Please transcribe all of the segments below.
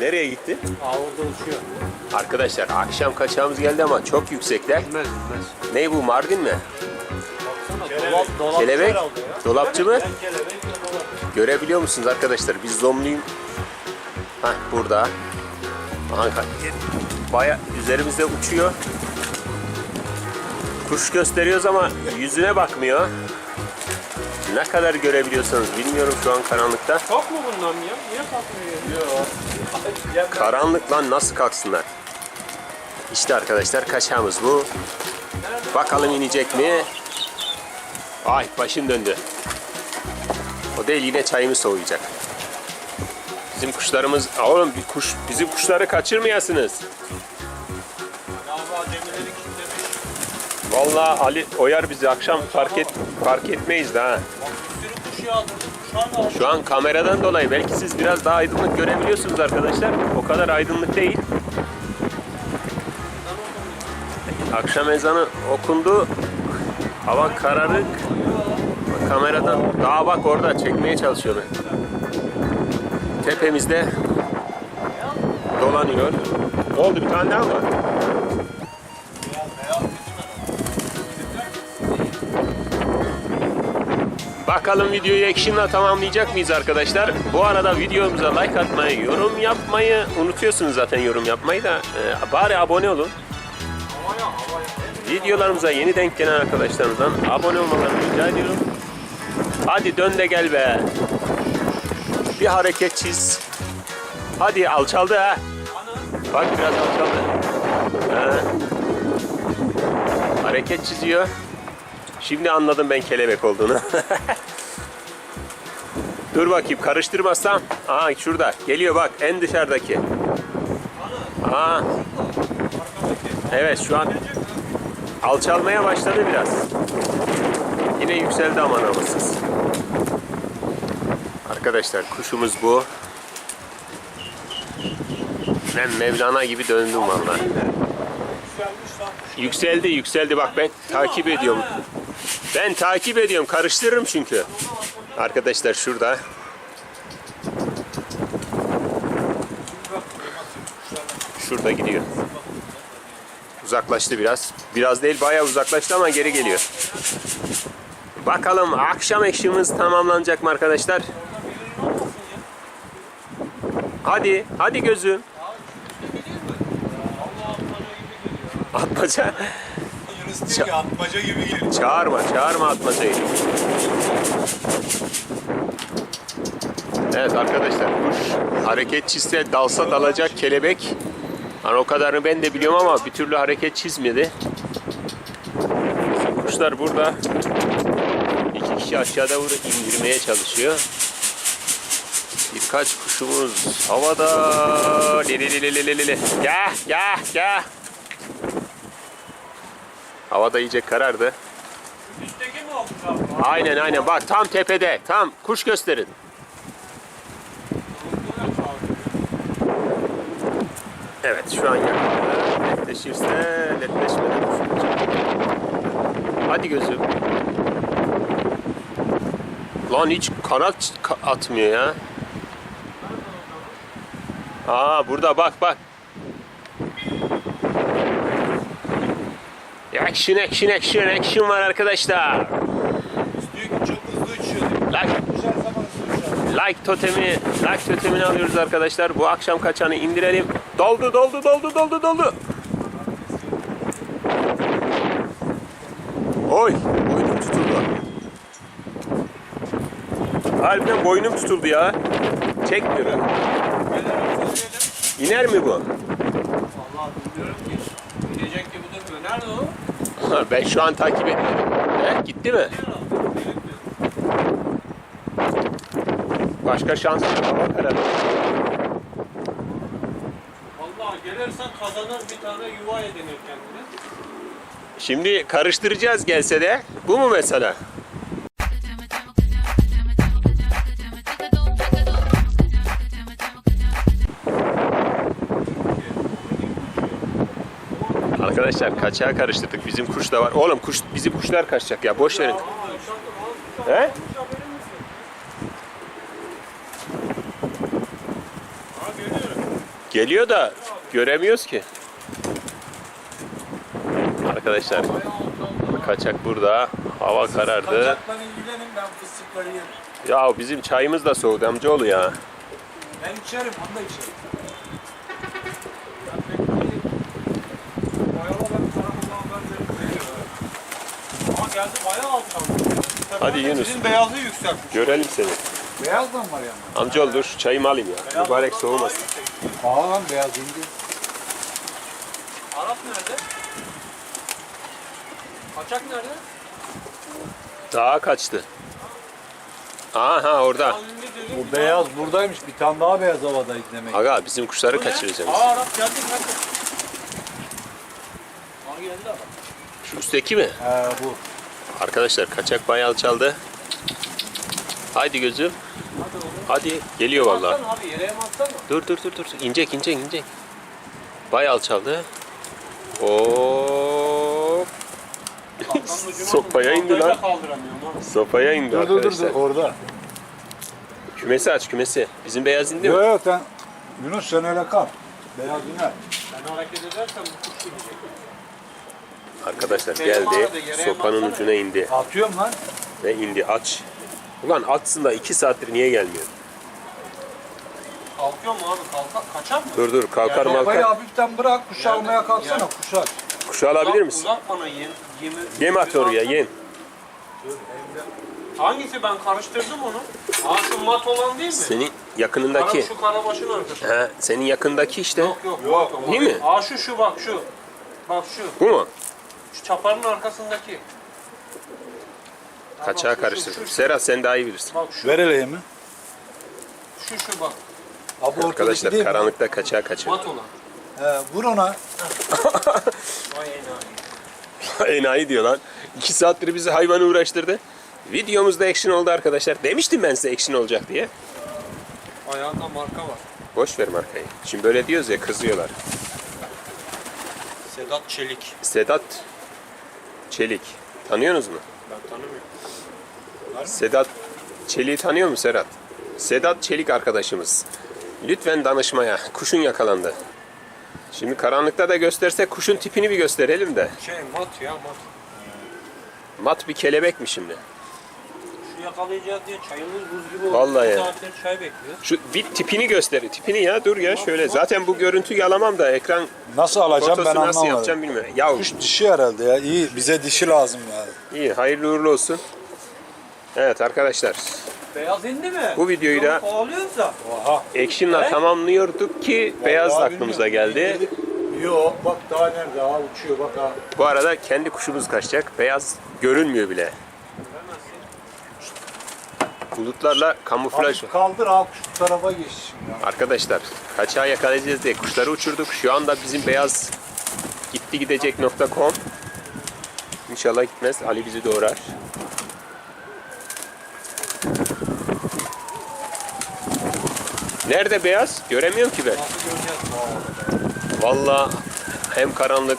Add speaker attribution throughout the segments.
Speaker 1: Nereye gitti?
Speaker 2: Aa orada uçuyor.
Speaker 1: Arkadaşlar akşam kaçağımız geldi ama çok yüksekler.
Speaker 2: Bilmez bilmez.
Speaker 1: Ne bu Mardin mi?
Speaker 2: Baksana dolap,
Speaker 1: Kelebek?
Speaker 2: herhalde ya.
Speaker 1: Dolapçı mı?
Speaker 2: Kelebek dolap.
Speaker 1: Görebiliyor musunuz arkadaşlar? Biz zoomlayayım. Hah burada. Aha, baya üzerimizde uçuyor. Kuş gösteriyoruz ama yüzüne bakmıyor. Ne kadar görebiliyorsanız bilmiyorum şu an karanlıkta.
Speaker 2: Çok mu bundan ya? Niye kalkmıyor? Yok.
Speaker 1: Karanlık lan nasıl kalksınlar? İşte arkadaşlar kaçağımız bu. Bakalım inecek mi? Ay başım döndü. O değil yine çayımı soğuyacak. Bizim kuşlarımız... Oğlum bir kuş, bizim kuşları kaçırmayasınız. Vallahi Ali oyar bizi akşam fark et fark etmeyiz.
Speaker 2: Bak Şu
Speaker 1: an kameradan dolayı belki siz biraz daha aydınlık görebiliyorsunuz arkadaşlar. O kadar aydınlık değil. Akşam ezanı okundu. Hava kararık. Kameradan daha bak orada çekmeye çalışıyorum. Tepemizde dolanıyor. Ne oldu bir tane daha mı var? Bakalım videoyu action'la tamamlayacak mıyız arkadaşlar? Bu arada videomuza like atmayı, yorum yapmayı unutuyorsunuz zaten yorum yapmayı da e, bari abone olun. Videolarımıza yeni denk gelen arkadaşlarımızdan abone olmalarını rica ediyorum. Hadi dön de gel be. Bir hareket çiz. Hadi alçaldı ha. Bak biraz alçaldı. Ha. Hareket çiziyor. Şimdi anladım ben kelebek olduğunu. Dur bakayım karıştırmazsam. Aa şurada. Geliyor bak en dışarıdaki. Aa. Evet şu an alçalmaya başladı biraz. Yine yükseldi aman havasız. Arkadaşlar kuşumuz bu. Ben Mevlana gibi döndüm
Speaker 2: lan.
Speaker 1: Yükseldi yükseldi bak ben takip ediyorum. Ben takip ediyorum karıştırırım çünkü. Arkadaşlar şurada. Şurada gidiyor. Uzaklaştı biraz. Biraz değil bayağı uzaklaştı ama geri geliyor. Bakalım akşam ekşimiz tamamlanacak mı arkadaşlar? Hadi, hadi gözüm. Atmaca.
Speaker 2: Diyor ki atmaca gibi geliyor.
Speaker 1: Çağırma, çağırma atmacayı. Evet arkadaşlar kuş hareket çizse dalsa dalacak kelebek. Hani o kadarını ben de biliyorum ama bir türlü hareket çizmedi. Kuşlar burada. İki kişi aşağıda vur- indirmeye çalışıyor. Birkaç kuşumuz havada. Lelelelelelele. Gel, gel, gel. Havada iyice karardı.
Speaker 2: Üstteki mi abi?
Speaker 1: Aynen aynen bak tam tepede. Tam kuş gösterin. Evet şu an yakında. Netleşirse netleşmeden düşünecek. Hadi gözüm. Lan hiç kanat ka- atmıyor ya. Aa burada bak bak. Action action action action var arkadaşlar.
Speaker 2: Ki çok hızlı uçuyor.
Speaker 1: Like. Like totemi, like totemini alıyoruz arkadaşlar. Bu akşam kaçanı indirelim. Doldu, doldu, doldu, doldu, doldu. Oy, boynum tutuldu. Harbiden boynum tutuldu ya. Çekmiyorum. İner mi bu?
Speaker 2: Vallahi bilmiyorum ki. Gidecek gibi durmuyor. Nerede o?
Speaker 1: Ben şu an takip etmedim. He, gitti mi? Başka şans yok. Hava kararı.
Speaker 2: Vallahi gelirsen kazanır bir tane yuva edinir kendine.
Speaker 1: Şimdi karıştıracağız gelse de. Bu mu mesela? Arkadaşlar kaçağa karıştırdık. Bizim kuş da var. Oğlum kuş bizim kuşlar kaçacak ya. Boş verin. He? Geliyor da göremiyoruz ki. Arkadaşlar kaçak burada. Hava karardı. Ya bizim çayımız da soğudu amcaoğlu ya.
Speaker 3: Ben içerim, onu da içerim.
Speaker 2: Geldi bayağı alçaldı.
Speaker 1: Hadi Yunus.
Speaker 2: Sizin beyazı yükseltmiş.
Speaker 1: Görelim seni.
Speaker 3: Beyazdan var yani.
Speaker 1: Amcaoğlu dur çayımı alayım ya. Mübarek soğumasın.
Speaker 3: Aa lan beyaz indi.
Speaker 2: Arap nerede? Kaçak nerede?
Speaker 1: Daha kaçtı. Aha orada.
Speaker 3: O beyaz buradaymış. Bir tane daha beyaz havadaydı demek.
Speaker 1: Aga bizim kuşları
Speaker 2: Bu
Speaker 1: kaçıracağız.
Speaker 2: Aa Arap geldi. Aa geldi Arap.
Speaker 1: Şu üstteki mi?
Speaker 3: He bu.
Speaker 1: Arkadaşlar kaçak bayağı alçaldı. Haydi gözüm.
Speaker 2: Hadi.
Speaker 1: Hadi. Geliyor vallahi. Dur dur dur dur. İncek incek incek. Bayağı alçaldı.
Speaker 2: Ucuna
Speaker 1: Sopaya indi lan. Sopaya indi
Speaker 3: Dur dur dur
Speaker 1: arkadaşlar.
Speaker 3: dur orada.
Speaker 1: Kümesi aç kümesi. Bizim beyaz indi mi?
Speaker 3: Yok yok sen Yunus sen öyle kal. Beyaz iner.
Speaker 2: Ben hareket edersem bu kuş gidecek.
Speaker 1: Arkadaşlar geldi. Sopanın ucuna indi.
Speaker 3: Atıyorum lan.
Speaker 1: Ve indi aç. Ulan açsın da 2 saattir niye gelmiyor?
Speaker 2: Kalkıyor mu abi? Kalka, kaçar mı?
Speaker 1: Dur dur kalkar
Speaker 2: Yani
Speaker 1: malkar.
Speaker 3: hafiften bırak kuş almaya kalksana
Speaker 2: Yani-
Speaker 3: kuş al.
Speaker 1: Kuşu alabilir misin?
Speaker 2: Uzat bana yem. Yemi,
Speaker 1: Yem at oraya yem.
Speaker 2: Hangisi ben karıştırdım onu? Aa şu mat olan değil mi?
Speaker 1: Senin yakınındaki.
Speaker 2: Kara, şu karabaşın arkası.
Speaker 1: He, senin yakındaki işte.
Speaker 2: Yok yok.
Speaker 3: Yok,
Speaker 1: değil mi?
Speaker 2: Aa şu şu bak şu. Bak şu.
Speaker 1: Bu mu?
Speaker 2: Şu çaparın arkasındaki.
Speaker 1: Kaçağı
Speaker 2: Bak şu,
Speaker 1: karıştırdım.
Speaker 2: Şu, şu,
Speaker 1: Serhat sen daha iyi bilirsin.
Speaker 2: bak şu.
Speaker 3: Ver hele mi?
Speaker 2: Şu şu bak.
Speaker 3: Abi ortadaki
Speaker 1: Arkadaşlar
Speaker 3: değil mi?
Speaker 1: karanlıkta kaçağı kaçırdım.
Speaker 2: Mat olan.
Speaker 3: He, vur ona.
Speaker 2: Vay enayi.
Speaker 1: Enayi diyor lan. 2 saattir bizi hayvanı uğraştırdı. Videomuzda action oldu arkadaşlar. Demiştim ben size action olacak diye.
Speaker 2: Ayağında marka var.
Speaker 1: Boş ver markayı. Şimdi böyle diyoruz ya kızıyorlar.
Speaker 2: Sedat Çelik.
Speaker 1: Sedat Çelik. Tanıyorsunuz mu?
Speaker 2: Ben tanımıyorum.
Speaker 1: Sedat Çelik'i tanıyor mu Serhat? Sedat Çelik arkadaşımız. Lütfen danışmaya. Kuşun yakalandı. Şimdi karanlıkta da göstersek kuşun tipini bir gösterelim de.
Speaker 2: Şey mat ya mat.
Speaker 1: Mat bir kelebek mi şimdi?
Speaker 2: Yakalayacağız diye çayımız buz gibi oldu.
Speaker 1: Vallahi
Speaker 2: Bir
Speaker 1: ya.
Speaker 2: saattir çay bekliyor.
Speaker 1: Şu bir tipini göster. Tipini ya dur ya şöyle. Zaten bu görüntü yalamam da ekran
Speaker 3: Nasıl alacağım
Speaker 1: fotosu
Speaker 3: ben
Speaker 1: nasıl
Speaker 3: anlamadım.
Speaker 1: yapacağım bilmiyorum. Ya
Speaker 3: Kuş dişi herhalde ya. İyi bize dişi lazım yani.
Speaker 1: iyi hayırlı uğurlu olsun. Evet arkadaşlar
Speaker 2: Beyaz indi mi?
Speaker 1: Bu videoyu da-
Speaker 2: kovalıyorsa.
Speaker 3: Oha.
Speaker 1: action'la tamamlıyorduk ki beyaz
Speaker 3: Vallahi
Speaker 1: aklımıza
Speaker 3: bilmiyorum.
Speaker 1: geldi.
Speaker 3: Yok bak daha nerede ha uçuyor bak ha.
Speaker 1: Bu arada kendi kuşumuz kaçacak. Beyaz görünmüyor bile. Bulutlarla kamuflaj.
Speaker 3: Hafif kaldır kuş bu tarafa geç şimdi.
Speaker 1: Arkadaşlar kaçağı yakalayacağız diye kuşları uçurduk. Şu anda bizim beyaz gitti gidecek nokta.com İnşallah gitmez. Ali bizi doğrar. Nerede beyaz? Göremiyorum ki ben. Vallahi hem karanlık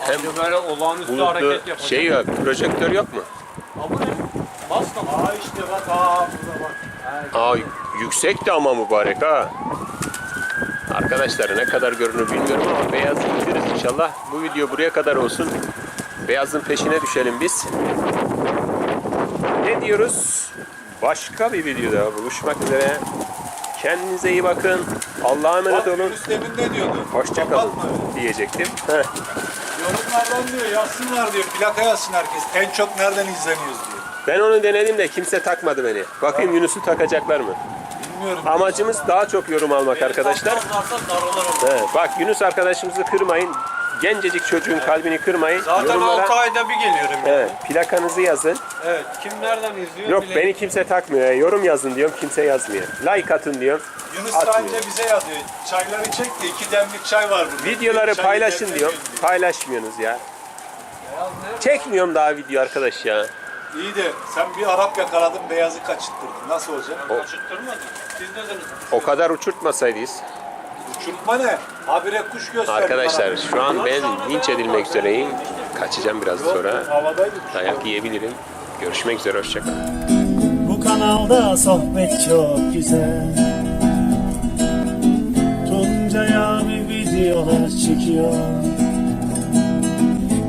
Speaker 2: Hem böyle olağanüstü
Speaker 1: bulutlu
Speaker 2: hareket yapacak.
Speaker 1: şey yok. Projektör yok mu?
Speaker 2: Ne? Bas da
Speaker 3: Aa işte bak ha burada bak.
Speaker 1: Aa yüksek de ama mübarek ha. Arkadaşlar ne kadar görünür bilmiyorum ama beyaz bitiririz inşallah. Bu video buraya kadar olsun. Beyazın peşine düşelim biz. Ne diyoruz? Başka bir videoda buluşmak üzere. Kendinize iyi bakın. Allah'a emanet olun.
Speaker 3: Yunus demin ne diyordu?
Speaker 1: Hoşçakalın diyecektim. Heh.
Speaker 3: Yorumlardan diyor yazsınlar diyor. Plaka yazsın herkes. En çok nereden izleniyoruz diyor.
Speaker 1: Ben onu denedim de kimse takmadı beni. Bakayım Yunus'u takacaklar mı?
Speaker 3: Bilmiyorum.
Speaker 1: Amacımız daha çok yorum almak arkadaşlar. He, bak Yunus arkadaşımızı kırmayın. Gencecik çocuğun kalbini kırmayın.
Speaker 2: Zaten
Speaker 1: Yorumlara
Speaker 2: 6 ayda bir geliyorum. ya.
Speaker 1: evet, plakanızı yazın.
Speaker 2: Evet. Kim nereden izliyor?
Speaker 1: Yok
Speaker 2: bile-
Speaker 1: beni kimse takmıyor. Yorum yazın diyorum kimse yazmıyor. Like atın diyorum.
Speaker 3: Yunus
Speaker 1: Atmıyor.
Speaker 3: Sain'de bize yazıyor. Çayları çek de iki demlik çay var burada.
Speaker 1: Videoları
Speaker 3: Çayı
Speaker 1: paylaşın diyorum.
Speaker 3: diyor.
Speaker 1: Paylaşmıyorsunuz ya. Çekmiyorum daha video arkadaş ya.
Speaker 3: İyi de sen bir Arap yakaladın beyazı kaçırttırdın. Nasıl olacak?
Speaker 2: Ben kaçırttırmadım. Siz dediniz.
Speaker 1: O kadar uçurtmasaydınız.
Speaker 3: Uçurtma ne? Habire kuş göster.
Speaker 1: Arkadaşlar şu an ben linç edilmek üzereyim. Kaçacağım biraz sonra.
Speaker 3: Havadaydı kuş.
Speaker 1: Dayak yiyebilirim. Görüşmek üzere hoşçakalın.
Speaker 4: Bu kanalda sohbet çok güzel
Speaker 1: fotolar çekiyor